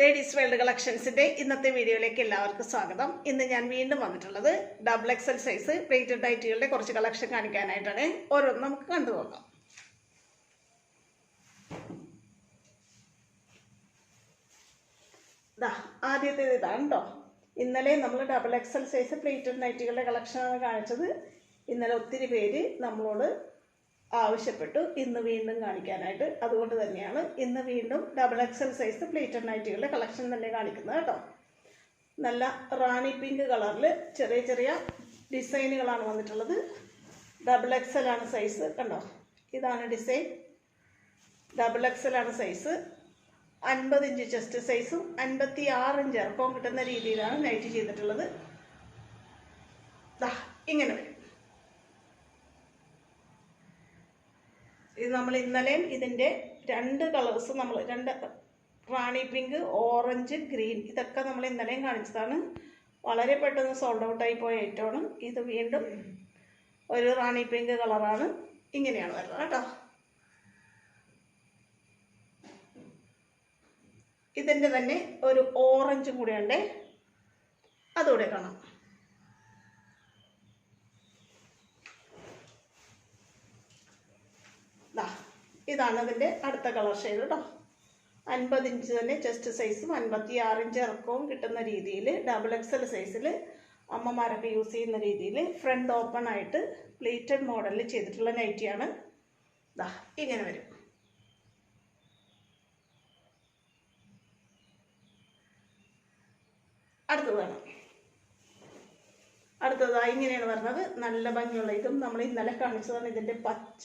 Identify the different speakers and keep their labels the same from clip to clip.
Speaker 1: Ladies world കളക്ഷൻസിന്റെ ഇന്നത്തെ വീഡിയോയിലേക്ക് എല്ലാവർക്കും സ്വാഗതം. ഇന്ന് ഞാൻ വീണ്ടും വന്നിട്ടുള്ളത് ഡബിൾ എക്സൽ സൈസ് പ്ലേറ്റഡ് ഡൈറ്റുകളുടെ കുറച്ച് കളക്ഷൻ കാണിക്കാനായിട്ടാണ്. ഓരോന്ന് നമുക്ക് കണ്ടു നോക്കാം. ദാ ആദ്യത്തേത് ഇതാണ് കേട്ടോ ഇന്നലെ നമ്മൾ ഡബിൾ എക്സൽ സൈസ് പ്ലേറ്റഡ് നൈറ്റുകളുടെ കളക്ഷനാണ് കാണിച്ചത്. ഇന്നലെ ഒത്തിരി പേര് നമ്മളോട് ആവശ്യപ്പെട്ടു ഇന്ന് വീണ്ടും കാണിക്കാനായിട്ട്. അതുകൊണ്ട് തന്നെയാണ് ഇന്ന് വീണ്ടും ഡബിൾ എക്സൽ സൈസ് പ്ലേറ്റഡ് നൈറ്റുകളുടെ കളക്ഷൻ തന്നെ കാണിക്കുന്നത് കേട്ടോ. നല്ല റാണി പിങ്ക് കളറിൽ ചെറിയ ചെറിയ ഡിസൈനുകളാണ് വന്നിട്ടുള്ളത്. ഡബിൾ എക്സൽ ആണ് സൈസ് കണ്ടോ? ഇതാണ് ഡിസൈൻ ഡബിൾ എക്സൽ ആണ് സൈസ് അൻപത് ഇഞ്ച് ചെസ്റ്റ് സൈസും അൻപത്തി ആറ് ഇഞ്ച് ഇറക്കവും കിട്ടുന്ന രീതിയിലാണ് നൈറ്റ് ചെയ്തിട്ടുള്ളത്. ഇങ്ങനെ വരും. ഇത് നമ്മൾ ഇന്നലെയും ഇതിന്റെ രണ്ട് കളേഴ്സ് നമ്മൾ രണ്ട് റാണി പിങ്ക് ഓറഞ്ച് ഗ്രീൻ ഇതൊക്കെ നമ്മൾ ഇന്നലെയും കാണിച്ചതാണ്. വളരെ പെട്ടെന്ന് സോൾഡ് ഔട്ടായി പോയ ഐറ്റമാണ്. ഇത് വീണ്ടും ഒരു റാണി പിങ്ക് കളറാണ് ഇങ്ങനെയാണ് വരുന്നത് കേട്ടോ. ഇതിന്റെ തന്നെ ഒരു ഓറഞ്ചും കൂടെ ഉണ്ട്. അതുകൂടെ കാണാം. ദാ ഇതാണ് അതിന്റെ അടുത്ത കളർ ഷെയ്ഡ് കേട്ടോ അൻപത് ഇഞ്ച് തന്നെ ചെസ്റ്റ് സൈസും അൻപത്തി ഇഞ്ച് ഇറക്കവും കിട്ടുന്ന രീതിയിൽ ഡബിൾ എക്സൽ സൈസിൽ അമ്മമാരൊക്കെ യൂസ് ചെയ്യുന്ന രീതിയിൽ ഫ്രണ്ട് ഓപ്പൺ ആയിട്ട് പ്ലേറ്റഡ് മോഡലിൽ ചെയ്തിട്ടുള്ള നൈറ്റിയാണ് ദാ ഇങ്ങനെ വരും. അടുത്തത് വേണം. അടുത്തതായി ഇങ്ങനെയാണ് വരുന്നത് നല്ല ഭംഗിയുള്ള ഇതും നമ്മൾ ഇന്നലെ കാണിച്ചതാണ് ഇതിന്റെ പച്ച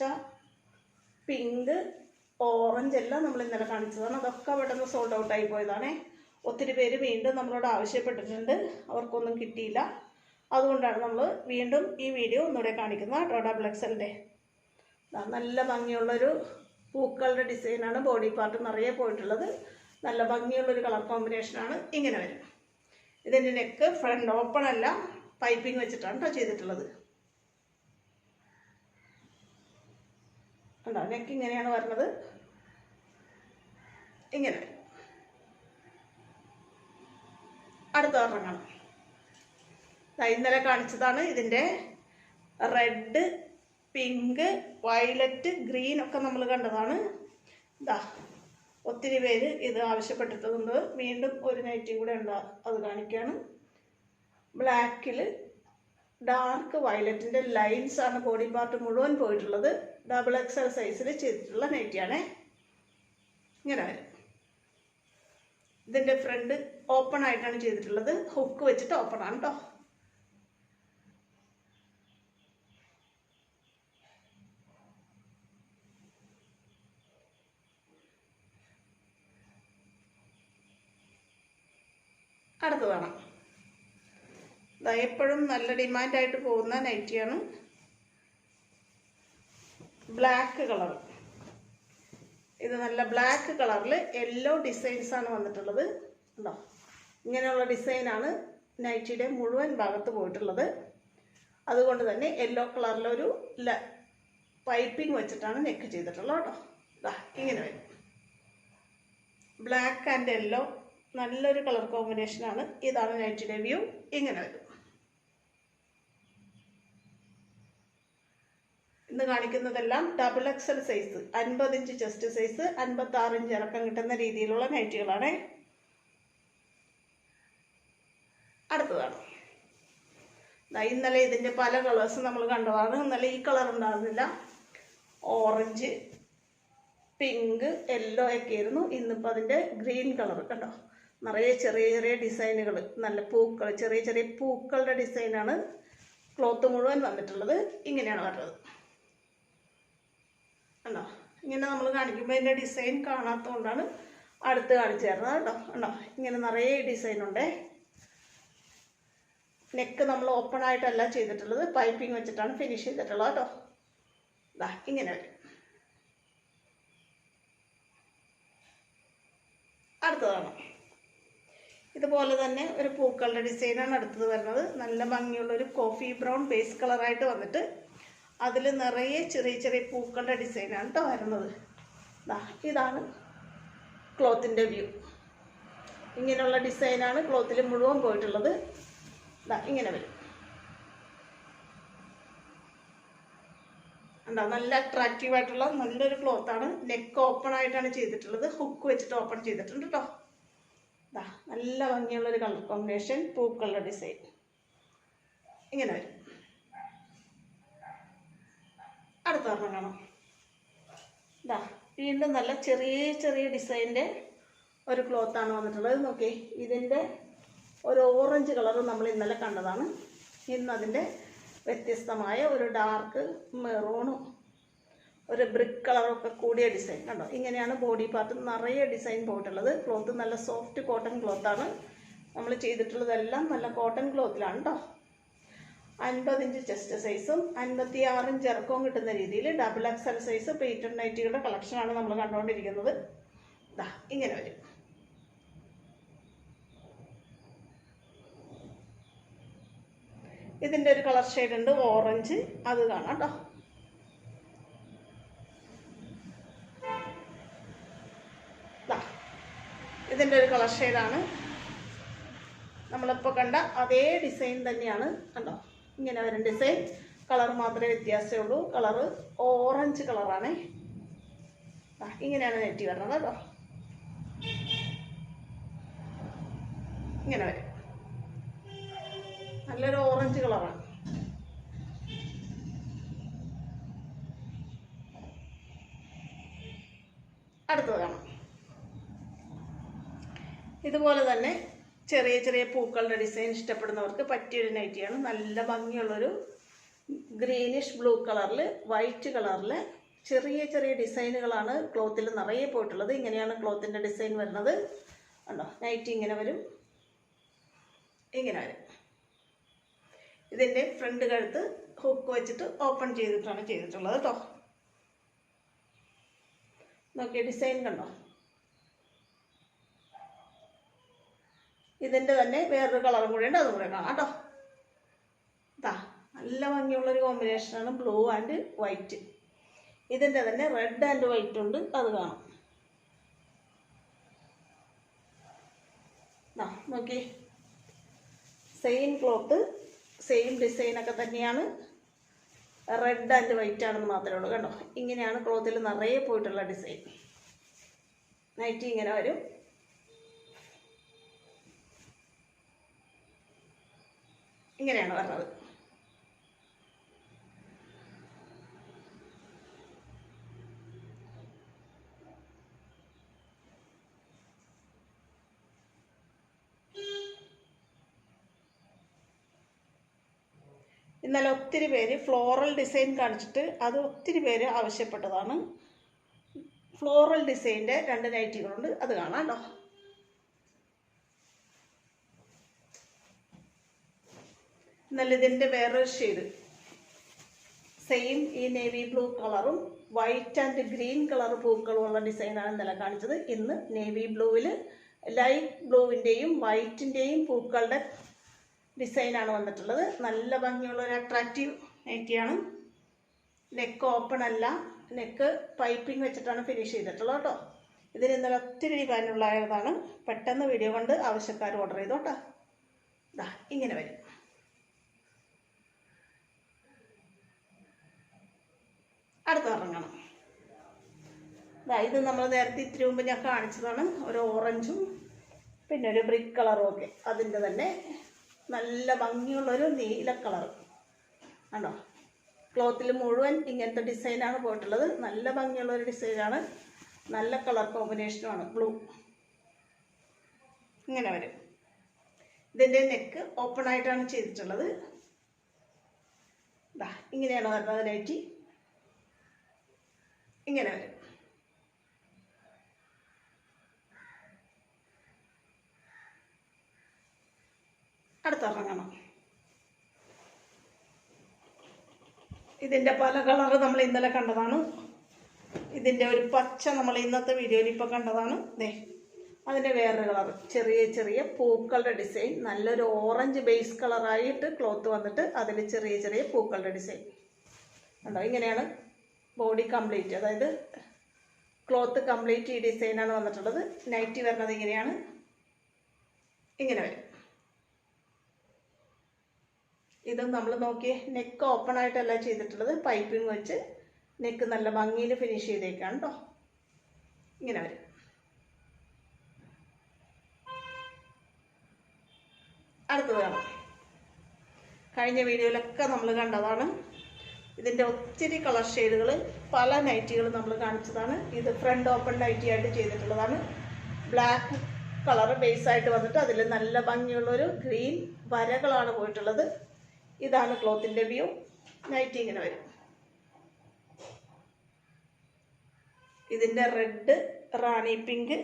Speaker 1: പിങ്ക് ഓറഞ്ച് എല്ലാം നമ്മൾ ഇന്നലെ കാണിച്ചതാണ് അതൊക്കെ പെട്ടെന്ന് സോൾഡ് ഔട്ട് ആയി പോയതാണേ. ഒത്തിരി പേര് വീണ്ടും നമ്മളോട് ആവശ്യപ്പെട്ടിട്ടുണ്ട്. അവർക്കൊന്നും കിട്ടിയില്ല. അതുകൊണ്ടാണ് നമ്മൾ വീണ്ടും ഈ വീഡിയോ ഒന്നുകൂടെ കാണിക്കുന്നത്. എക്സലിന്റെ നല്ല ഭംഗിയുള്ളൊരു പൂക്കളുടെ ഡിസൈനാണ് ബോഡി പാർട്ട് നിറയെ പോയിട്ടുള്ളത്. നല്ല ഭംഗിയുള്ളൊരു കളർ കോമ്പിനേഷനാണ് ഇങ്ങനെ വരും. ഇതിന്റെ നെക്ക് ഫ്രണ്ട് ഓപ്പൺ അല്ല. പൈപ്പിംഗ് വെച്ചിട്ടാണ് ചെയ്തിട്ടുള്ളത് ഉണ്ടോ നെക്ക് ഇങ്ങനെയാണ് വരുന്നത് ഇങ്ങനെ. അടുത്ത ഒരെണ്ണം ഇന്നലെ കാണിച്ചതാണ് ഇതിന്റെ റെഡ് പിങ്ക് വയലറ്റ് ഗ്രീൻ ഒക്കെ നമ്മൾ കണ്ടതാണ്. ഇതാ ഒത്തിരി പേര് ഇത് ആവശ്യപ്പെട്ടിട്ടുണ്ട്. വീണ്ടും ഒരു നൈറ്റിയും കൂടെ ഉണ്ട് അത് കാണിക്കുകയാണ് ബ്ലാക്കിൽ ഡാർക്ക് വയലറ്റിന്റെ ലൈൻസ് ആണ് ബോഡി പാർട്ട് മുഴുവൻ പോയിട്ടുള്ളത്. ഡബിൾ എക്സൽ സൈസിൽ ചെയ്തിട്ടുള്ള നൈറ്റിയാണേ ഇങ്ങനെ വരും. ഇതിന്റെ ഫ്രണ്ട് ഓപ്പൺ ആയിട്ടാണ് ചെയ്തിട്ടുള്ളത്. ഹുക്ക് വെച്ചിട്ട് ഓപ്പൺ ആണ് കേട്ടോ അടുത്തതാണ് എപ്പോഴും നല്ല ഡിമാൻഡായിട്ട് പോകുന്ന നൈറ്റിയാണ് ബ്ലാക്ക് കളർ ഇത് നല്ല ബ്ലാക്ക് കളറിൽ യെല്ലോ ഡിസൈൻസ് ആണ് വന്നിട്ടുള്ളത്. ഉണ്ടോ ഇങ്ങനെയുള്ള ഡിസൈനാണ് നൈറ്റിയുടെ മുഴുവൻ ഭാഗത്ത് പോയിട്ടുള്ളത്. അതുകൊണ്ട് തന്നെ യെല്ലോ കളറിലൊരു ല പൈപ്പിംഗ് വെച്ചിട്ടാണ് നെക്ക് ചെയ്തിട്ടുള്ളത് കേട്ടോ. ഇതാ ഇങ്ങനെ വരും. ബ്ലാക്ക് ആൻഡ് യെല്ലോ നല്ലൊരു കളർ കോമ്പിനേഷനാണ് ഇതാണ് നൈറ്റിയുടെ വ്യൂ ഇങ്ങനെ വരും. ഇന്ന് കാണിക്കുന്നതെല്ലാം ഡബിൾ എക്സൽ സൈസ് അൻപത് ഇഞ്ച് ചെസ്റ്റ് സൈസ് അൻപത്തി ആറ് ഇഞ്ച് ഇറക്കം കിട്ടുന്ന രീതിയിലുള്ള നൈറ്റികളാണ് അടുത്തതാണ്. ഇന്നലെ ഇതിന്റെ പല കളേഴ്സ് നമ്മൾ കണ്ടതാണ്. ഇന്നലെ ഈ കളർ ഉണ്ടായിരുന്നില്ല. ഓറഞ്ച് പിങ്ക് യെല്ലോ ഒക്കെ ആയിരുന്നു. ഇന്നിപ്പോൾ അതിന്റെ ഗ്രീൻ കളർ കണ്ടോ? നിറയെ ചെറിയ ചെറിയ ഡിസൈനുകൾ നല്ല പൂക്കൾ ചെറിയ ചെറിയ പൂക്കളുടെ ഡിസൈനാണ് ക്ലോത്ത് മുഴുവൻ വന്നിട്ടുള്ളത്. ഇങ്ങനെയാണ് വരുന്നത് കണ്ടോ? ഇങ്ങനെ നമ്മൾ കാണിക്കുമ്പോൾ അതിന്റെ ഡിസൈൻ കാണാത്തതുകൊണ്ടാണ് അടുത്ത് കാണിച്ചു തരുന്നത് കേട്ടോ കണ്ടോ? ഇങ്ങനെ നിറയെ ഡിസൈൻ ഉണ്ടേ. നെക്ക് നമ്മൾ ഓപ്പൺ ആയിട്ടല്ല ചെയ്തിട്ടുള്ളത്. പൈപ്പിംഗ് വെച്ചിട്ടാണ് ഫിനിഷ് ചെയ്തിട്ടുള്ളത് കേട്ടോ. ഇതാ ഇങ്ങനെ. വരും അടുത്തതാണ് ഇതുപോലെ തന്നെ ഒരു പൂക്കളുടെ ഡിസൈനാണ് അടുത്തത് വരുന്നത്. നല്ല ഭംഗിയുള്ള ഒരു കോഫി ബ്രൗൺ ബേസ് കളറായിട്ട് വന്നിട്ട് അതിൽ നിറയെ ചെറിയ ചെറിയ പൂക്കളുടെ ഡിസൈനാണ് കേട്ടോ വരുന്നത്. ഇതാണ് ക്ലോത്തിന്റെ വ്യൂ ഇങ്ങനെയുള്ള ഡിസൈനാണ് ക്ലോത്തിൽ മുഴുവൻ പോയിട്ടുള്ളത്. ഇതാ ഇങ്ങനെ വരും. എന്താ നല്ല അട്രാക്റ്റീവ് ആയിട്ടുള്ള നല്ലൊരു ക്ലോത്താണ് നെക്ക് ഓപ്പൺ ആയിട്ടാണ് ചെയ്തിട്ടുള്ളത്. ഹുക്ക് വെച്ചിട്ട് ഓപ്പൺ ചെയ്തിട്ടുണ്ട് കേട്ടോ നല്ല ഭംഗിയുള്ള ഒരു കളർ കോമ്പിനേഷൻ പൂക്കളുടെ ഡിസൈൻ ഇങ്ങനെ വരും. അടുത്ത ഒരെണ്ണം കാണാം ഇതാ വീണ്ടും നല്ല ചെറിയ ചെറിയ ഡിസൈന്റെ ഒരു ക്ലോത്താണ് വന്നിട്ടുള്ളത്. നോക്കി ഇതിന്റെ ഒരു ഓറഞ്ച് കളർ നമ്മൾ ഇന്നലെ കണ്ടതാണ്. ഇന്ന് അതിന്റെ വ്യത്യസ്തമായ ഒരു ഡാർക്ക് മെറൂണും ഒരു ബ്രിക്ക് കളറൊക്കെ കൂടിയ ഡിസൈൻ. കണ്ടോ? ഇങ്ങനെയാണ് ബോഡി പാർട്ട് നിറയെ ഡിസൈൻ പോയിട്ടുള്ളത്. ക്ലോത്ത് നല്ല സോഫ്റ്റ് കോട്ടൺ ക്ലോത്താണ് നമ്മൾ ചെയ്തിട്ടുള്ളതെല്ലാം നല്ല കോട്ടൺ ക്ലോത്തിലാണ് കേട്ടോ അൻപത് ഇഞ്ച് ചെസ്റ്റ് സൈസും അൻപത്തി ആറ് ഇഞ്ച് ഇറക്കവും കിട്ടുന്ന രീതിയിൽ ഡബിൾ എക്സൽ സൈസ് പേറ്റൺ നൈറ്റികളുടെ കളക്ഷനാണ് നമ്മൾ കണ്ടുകൊണ്ടിരിക്കുന്നത്. ദാ ഇങ്ങനെ വരും. ഇതിന്റെ ഒരു കളർ ഷെയ്ഡ് ഉണ്ട് ഓറഞ്ച് അത് കാണാം കേട്ടോ. ഇതിന്റെ ഒരു കളർ ഷെയ്ഡാണ് നമ്മളിപ്പോൾ കണ്ട അതേ ഡിസൈൻ തന്നെയാണ് കണ്ടോ? ഇങ്ങനെ വരും ഡിസൈൻ കളർ മാത്രമേ വ്യത്യാസമേ ഉള്ളൂ. കളറ് ഓറഞ്ച് കളറാണ് ഇങ്ങനെയാണ് നെറ്റി വരണത് കേട്ടോ. ഇങ്ങനെ വരും. നല്ലൊരു ഓറഞ്ച് കളറാണ് അടുത്തത് കാണാം. ഇതുപോലെ തന്നെ ചെറിയ ചെറിയ പൂക്കളുടെ ഡിസൈൻ ഇഷ്ടപ്പെടുന്നവർക്ക് പറ്റിയൊരു നൈറ്റിയാണ് നല്ല ഭംഗിയുള്ളൊരു ഗ്രീനിഷ് ബ്ലൂ കളറിൽ വൈറ്റ് കളറിൽ ചെറിയ ചെറിയ ഡിസൈനുകളാണ് ക്ലോത്തിൽ നിറയെ പോയിട്ടുള്ളത്. ഇങ്ങനെയാണ് ക്ലോത്തിന്റെ ഡിസൈൻ വരുന്നത്. ഉണ്ടോ നൈറ്റി ഇങ്ങനെ വരും. ഇങ്ങനെ വരും. ഇതിന്റെ ഫ്രണ്ട് കഴുത്ത് ഹുക്ക് വെച്ചിട്ട് ഓപ്പൺ ചെയ്തിട്ടാണ് ചെയ്തിട്ടുള്ളത് കേട്ടോ. നോക്കിയ ഡിസൈൻ കണ്ടോ? ഇതിന്റെ തന്നെ വേറൊരു കളറും കൂടെ ഉണ്ട് അതും കൂടെ കാണാം കേട്ടോ ഇതാ നല്ല ഭംഗിയുള്ളൊരു കോമ്പിനേഷനാണ് ബ്ലൂ ആൻഡ് വൈറ്റ് ഇതിന്റെ തന്നെ റെഡ് ആൻഡ് വൈറ്റ് ഉണ്ട് അത് കാണാം. ദാ നോക്കി. സെയിം ക്ലോത്ത് സെയിം ഡിസൈനൊക്കെ തന്നെയാണ്. റെഡ് ആൻഡ് വൈറ്റ് ആണെന്ന് മാത്രമേ ഉള്ളൂ കണ്ടോ? ഇങ്ങനെയാണ് ക്ലോത്തിൽ നിറയെ പോയിട്ടുള്ള ഡിസൈൻ നൈറ്റി ഇങ്ങനെ വരും. ഇങ്ങനെയാണ് പറഞ്ഞത്. ഇന്നലെ ഒത്തിരി പേര് ഫ്ലോറൽ ഡിസൈൻ കാണിച്ചിട്ട് അത് ഒത്തിരി പേര് ആവശ്യപ്പെട്ടതാണ്. ഫ്ലോറൽ ഡിസൈന്റെ രണ്ട് നൈറ്റികളുണ്ട്. അത് കാണാം കേട്ടോ. എന്നാൽ ഇതിന്റെ വേറൊരു ഷെയ്ഡ് സെയിം ഈ നേവി ബ്ലൂ കളറും വൈറ്റ് ആൻഡ് ഗ്രീൻ കളർ പൂക്കളുമുള്ള ഡിസൈനാണ് ഇന്നലെ കാണിച്ചത്. ഇന്ന് നേവി ബ്ലൂവിൽ ലൈറ്റ് ബ്ലൂവിന്റെയും വൈറ്റിന്റെയും പൂക്കളുടെ ഡിസൈനാണ് വന്നിട്ടുള്ളത്. നല്ല ഭംഗിയുള്ള ഒരു അട്രാക്റ്റീവ് നൈറ്റിയാണ് നെക്ക് ഓപ്പൺ അല്ല. നെക്ക് പൈപ്പിംഗ് വെച്ചിട്ടാണ് ഫിനിഷ് ചെയ്തിട്ടുള്ളത് കേട്ടോ. ഇതിന് ഇന്നലെ ഒത്തിരി ഡിമാൻഡുള്ളതാണ് പെട്ടെന്ന് വീഡിയോ കൊണ്ട് ആവശ്യക്കാർ ഓർഡർ ചെയ്തോട്ടോ. ഇതാ ഇങ്ങനെ വരും അടുത്ത ഇറങ്ങണം ഇതാ നമ്മൾ നേരത്തെ ഇത്തിരി മുമ്പ് ഞാൻ കാണിച്ചതാണ്. ഒരു ഓറഞ്ചും പിന്നെ ഒരു ബ്രിക്ക് കളറും ഒക്കെ. അതിന്റെ തന്നെ നല്ല ഭംഗിയുള്ളൊരു നീല കളർ. ആണോ ക്ലോത്തിൽ മുഴുവൻ ഇങ്ങനത്തെ ഡിസൈനാണ് പോയിട്ടുള്ളത്. നല്ല ഭംഗിയുള്ളൊരു ഡിസൈനാണ് നല്ല കളർ കോമ്പിനേഷനുമാണ് ബ്ലൂ ഇങ്ങനെ വരും. ഇതിന്റെ നെക്ക് ഓപ്പൺ ആയിട്ടാണ് ചെയ്തിട്ടുള്ളത്. ഇതാ ഇങ്ങനെയാണ് വരുന്നത് നൈറ്റി ഇങ്ങനെ വരും. അടുത്തിറങ്ങണം. ഇതിന്റെ പല കളറ് നമ്മൾ ഇന്നലെ കണ്ടതാണ്. ഇതിന്റെ ഒരു പച്ച നമ്മൾ ഇന്നത്തെ വീഡിയോയിൽ ഇപ്പോൾ കണ്ടതാണ്. ദേ അതിന്റെ വേറൊരു കളർ. ചെറിയ ചെറിയ പൂക്കളുടെ ഡിസൈൻ. നല്ലൊരു ഓറഞ്ച് ബേസ് കളറായിട്ട് ക്ലോത്ത് വന്നിട്ട് അതിൽ ചെറിയ ചെറിയ പൂക്കളുടെ ഡിസൈൻ. ഉണ്ടോ ഇങ്ങനെയാണ് ബോഡി കംപ്ലീറ്റ്. അതായത് ക്ലോത്ത് കംപ്ലീറ്റ് ഈ ഡിസൈനാണ് വന്നിട്ടുള്ളത്. നൈറ്റി വരുന്നത് ഇങ്ങനെയാണ്. ഇങ്ങനെ വരും. ഇതും നമ്മൾ നോക്കി നെക്ക് ഓപ്പൺ ആയിട്ടല്ല ചെയ്തിട്ടുള്ളത്. പൈപ്പിംഗ് വെച്ച് നെക്ക് നല്ല ഭംഗിയിൽ ഫിനിഷ് ചെയ്തേക്കാണ് കേട്ടോ ഇങ്ങനെ വരും. അടുത്തത് കാണാം കഴിഞ്ഞ വീഡിയോയിലൊക്കെ നമ്മൾ കണ്ടതാണ്. ഇതിന്റെ ഒത്തിരി കളർ ഷെയ്ഡുകൾ പല നൈറ്റികൾ നമ്മൾ കാണിച്ചതാണ്. ഇത് ഫ്രണ്ട് ഓപ്പൺ നൈറ്റി ആയിട്ട് ചെയ്തിട്ടുള്ളതാണ്. ബ്ലാക്ക് കളർ ബേസ് ആയിട്ട് വന്നിട്ട് അതിൽ നല്ല ഭംഗിയുള്ളൊരു ഗ്രീൻ വരകളാണ് പോയിട്ടുള്ളത്. ഇതാണ് ക്ലോത്തിന്റെ വ്യൂ. നൈറ്റി ഇങ്ങനെ വരും. ഇതിന്റെ റെഡ് റാണി പിങ്ക്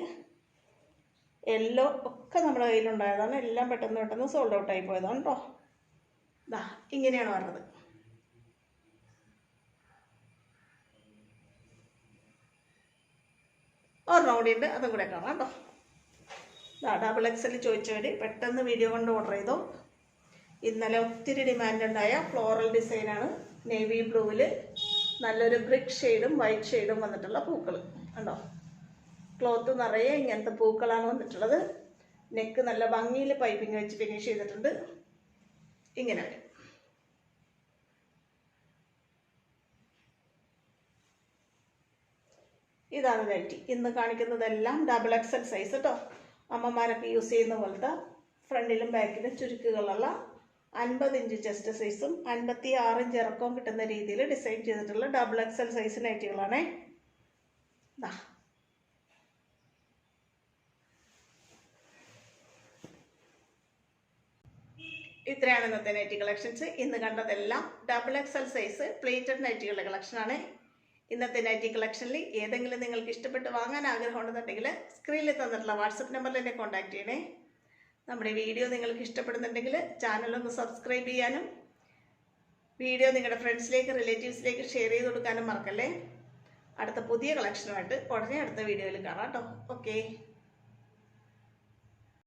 Speaker 1: യെല്ലോ ഒക്കെ നമ്മുടെ കയ്യിലുണ്ടായതാണ്. എല്ലാം പെട്ടെന്ന് പെട്ടെന്ന് സോൾഡ് ഔട്ട് ആയി പോയതാണ് കേട്ടോ ദാ ഇങ്ങനെയാണ് വരുന്നത് ഒരെണ്ണം കൂടി ഉണ്ട് അതും കൂടെ കാണാം കേട്ടോ ഡബിൾ എക്സൽ ചോദിച്ചവർ പെട്ടെന്ന് വീഡിയോ കൊണ്ട് ഓർഡർ ചെയ്തോ. ഇന്നലെ ഒത്തിരി ഡിമാൻഡ് ഉണ്ടായ ഫ്ലോറൽ ഡിസൈനാണ് നേവി ബ്ലൂവിൽ നല്ലൊരു ബ്രിക്ക് ഷെയ്ഡും വൈറ്റ് ഷെയ്ഡും വന്നിട്ടുള്ള പൂക്കൾ ഉണ്ടോ ക്ലോത്ത് നിറയെ ഇങ്ങനത്തെ പൂക്കളാണ് വന്നിട്ടുള്ളത്. നെക്ക് നല്ല ഭംഗിയിൽ പൈപ്പിംഗ് വെച്ച് ഫിനിഷ് ചെയ്തിട്ടുണ്ട്. ഇങ്ങനെ വരും. ഇതാണ് നൈറ്റി ഇന്ന് കാണിക്കുന്നതെല്ലാം ഡബിൾ എക്സൽ സൈസ് കേട്ടോ അമ്മമാരൊക്കെ യൂസ് ചെയ്യുന്ന പോലത്തെ ഫ്രണ്ടിലും ബാക്കിലും ചുരുക്കുകളുള്ള അൻപത് ഇഞ്ച് ചെസ്റ്റ് സൈസും അൻപത്തി ആറ് ഇഞ്ച് ഇറക്കവും കിട്ടുന്ന രീതിയിൽ ഡിസൈൻ ചെയ്തിട്ടുള്ള ഡബിൾ എക്സൽ സൈസ് നൈറ്റികളാണേ ദാ. ഇത്രയാണ് ഇന്നത്തെ നൈറ്റി കളക്ഷൻസ് ഇന്ന് കണ്ടതെല്ലാം ഡബിൾ എക്സൽ സൈസ് പ്ലേറ്റഡ് നൈറ്റികളുടെ കളക്ഷനാണ് ഇന്നത്തെ നൈറ്റി കളക്ഷനിൽ ഏതെങ്കിലും നിങ്ങൾക്ക് ഇഷ്ടപ്പെട്ട് വാങ്ങാൻ ആഗ്രഹമുണ്ടെന്നുണ്ടെങ്കിൽ സ്ക്രീനിൽ തന്നിട്ടുള്ള വാട്സപ്പ് നമ്പറിൽ എന്നെ കോൺടാക്ട് ചെയ്യണേ. നമ്മുടെ വീഡിയോ നിങ്ങൾക്ക് ഇഷ്ടപ്പെടുന്നുണ്ടെങ്കിൽ ചാനലൊന്ന് സബ്സ്ക്രൈബ് ചെയ്യാനും വീഡിയോ നിങ്ങളുടെ ഫ്രണ്ട്സിലേക്ക് റിലേറ്റീവ്സിലേക്ക് ഷെയർ ചെയ്ത് കൊടുക്കാനും മറക്കല്ലേ? അടുത്ത പുതിയ കളക്ഷനുമായിട്ട് ഉടനെ അടുത്ത വീഡിയോയിൽ കാണാം കേട്ടോ. ഓക്കെ